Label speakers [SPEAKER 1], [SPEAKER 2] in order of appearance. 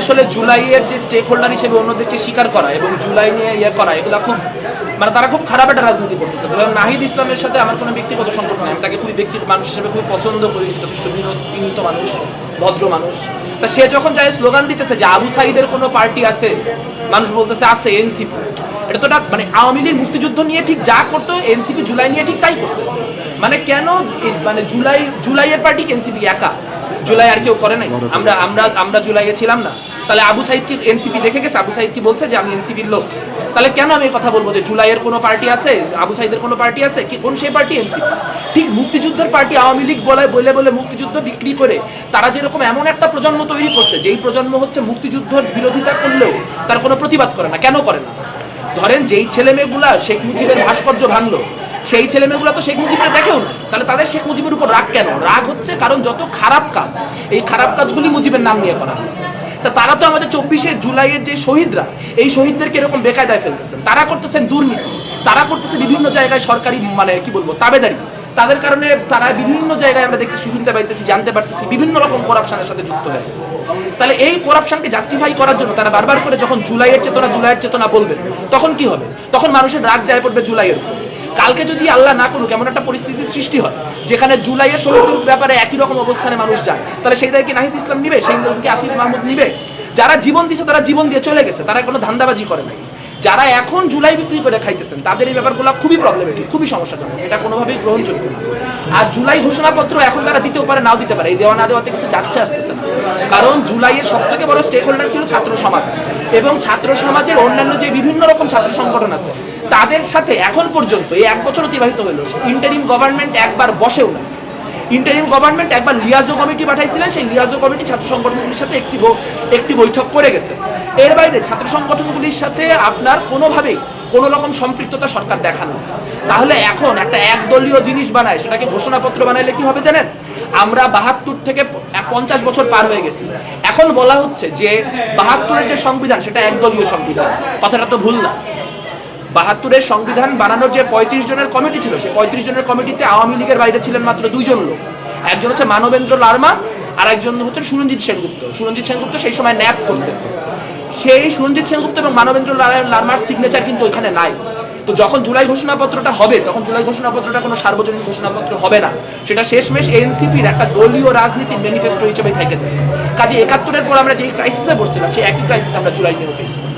[SPEAKER 1] আসলে জুলাইয়ের যে স্টেক হোল্ডার হিসেবে অন্যদেরকে স্বীকার করা এবং জুলাই নিয়ে ইয়ে করা, এগুলো খুব মানে তারা খুব খারাপ একটা রাজনীতি করতেছে। ধরুন নাহিদ ইসলামের সাথে আমার কোনো ব্যক্তিগত সম্পর্ক নেই। আমি তাকে খুবই ব্যক্তি মানুষ হিসেবে খুব পছন্দ করি যথেষ্ট বিনীত মানুষ, ভদ্র মানুষ। তা সে যখন যায় স্লোগান দিতেছে যে আবু সাইদের কোনো পার্টি আছে, মানুষ বলতেছে আছে এনসিপি। এটা তো মানে আওয়ামী লীগ মুক্তিযুদ্ধ নিয়ে ঠিক যা করতো, এনসিপি জুলাই নিয়ে ঠিক তাই করতেছে। মানে কেন মানে জুলাই, জুলাইয়ের পার্টি এনসিপি একা? জুলাই আর কেউ করে নাই। আমরা আমরা আমরা জুলাইয়ে ছিলাম না। তাহলে আবু সাইদ কি এনসিপি দেখে গেছে? আবু সাইদ কি বলছে যে আমি এনসিপির লোক? তাহলে কেন আমি কথা বলব যে জুলাইয়ের কোনো পার্টি আছে? আবু সাইদের কোনো পার্টি আছে? কি, কোন সেই পার্টি এনসিপি? ঠিক মুক্তিযুদ্ধের পার্টি আওয়ামী লীগ বলে বলে বলে মুক্তিযুদ্ধ বিক্রি করে তারা যেরকম এমন একটা প্রজন্ম তৈরি করছে, যেই প্রজন্ম হচ্ছে মুক্তিযুদ্ধের বিরোধিতা করলেও তার কোনো প্রতিবাদ করে না। কেন করে না? ধরেন যেই ছেলে মেয়েগুলা শেখ মুজিবের ভাস্কর্য ভাঙলো সেই ছেলে মেয়েগুলো তো শেখ মুজিবের দেখেও না তাহলে তাদের শেখ মুজিবের উপর রাগ কেন? রাগ হচ্ছে কারণ যত খারাপ কাজ, এই খারাপ কাজগুলি মুজিবের নাম নিয়ে করা হয়েছে। তা তারা তো আমাদের চব্বিশে জুলাইয়ের যে শহীদরা, এই শহীদদেরকে এরকম বেকায়দায় ফেলতেছেন। তারা করতেছেন দুর্নীতি, তারা করতেছে বিভিন্ন জায়গায় সরকারি মানে কি বলব, তাবেদারি। তাদের কারণে তারা বিভিন্ন জায়গায় আমরা দেখতে শুনতে পাইতেছি, জানতে পারতেছি, বিভিন্ন রকম করাপশনের সাথে যুক্ত হয়ে গেছে। তাহলে এই করাপশনকে জাস্টিফাই করার জন্য তারা বারবার করে যখন জুলাইয়ের চেতনা জুলাইয়ের চেতনা বলবে, তখন কি হবে? তখন মানুষের রাগ যায় পড়বে জুলাইয়ের উপর। কালকে যদি আল্লাহ না করুক, এমন একটা পরিস্থিতির সৃষ্টি হয়, যেখানে জুলাইয়ের শহীদের ব্যাপারে একই রকম অবস্থানে মানুষ যায়, তাহলে সেই দায়কে নাহিদ ইসলাম নিবে? সেই আসিফ মাহমুদ নিবে? যারা জীবন দিছে, তারা জীবন দিয়ে চলে গেছে, তারা কোনো ধান্দাবাজি করে নাই। যারা এখন জুলাই বিক্রি করে খাইতেছেন, তাদের এই ব্যাপারগুলো খুবই প্রবলেমেটিক খুবই সমস্যাজনক। এটা কোনোভাবেই গ্রহণযোগ্য না। আর জুলাই ঘোষণাপত্র এখন তারা দিতেও পারে, নাও দিতে পারে। এই দেওয়া না দেওয়াতে কিন্তু যাচ্ছে, আসতেছে না। কারণ জুলাইয়ের সব থেকে বড় স্টেক হোল্ডার ছিল ছাত্র সমাজ। এবং ছাত্র সমাজের অন্যান্য যে বিভিন্ন রকম ছাত্র সংগঠন আছে তাদের সাথে এখন পর্যন্ত, এই এক বছর অতিবাহিত হলো ইন্টারিম গভর্নমেন্ট একবার বসেও না। ইন্টারিম গভর্নমেন্ট একবার লিয়াজো কমিটি পাঠাইছিলেন, সেই লিয়াজো কমিটি ছাত্র সংগঠনগুলির সাথে একটি একটি বৈঠক করে গেছে। এর বাইরে ছাত্র সংগঠনগুলির সাথে আপনার কোনোভাবেই কোনো রকম সম্পৃক্ততা সরকার দেখানো। তাহলে এখন একটা একদলীয় জিনিস বানায়, সেটাকে ঘোষণাপত্র বানাইলে কি হবে জানেন? আমরা বাহাত্তর থেকে পঞ্চাশ বছর পার হয়ে গেছি। এখন বলা হচ্ছে যে বাহাত্তরের যে সংবিধান, সেটা একদলীয় সংবিধান। কথাটা তো ভুল না। বাহাত্তরের সংবিধান বানানোর যে পঁয়ত্রিশ জনের কমিটি ছিল, সেই পঁয়ত্রিশ জনের কমিটিতে আওয়ামী লীগের বাইরে ছিলেন মাত্র দুইজন লোক। একজন হচ্ছে মানবেন্দ্র লার্মা, আর একজন হচ্ছে সুরঞ্জিত সেনগুপ্ত। সুরঞ্জিত সেনগুপ্ত সেই সময় ন্যাপ করতেন। সেই সুরঞ্জিত সেনগুপ্ত এবং মানবেন্দ্র লার্মার সিগনেচার কিন্তু ওইখানে নাই। তো যখন জুলাই ঘোষণাপত্রটা হবে, তখন জুলাই ঘোষণাপত্রটা কোনো সার্বজনীন ঘোষণাপত্র হবে না। সেটা শেষমেশ এনসিপির একটা দলীয় রাজনীতি ম্যানিফেস্টো হিসেবে থেকে যায়। কাজে একাত্তরের পর আমরা যেই ক্রাইসিসে বসছিলাম সেই একই ক্রাইসিস আমরা জুলাই নিয়েও ফেস করি।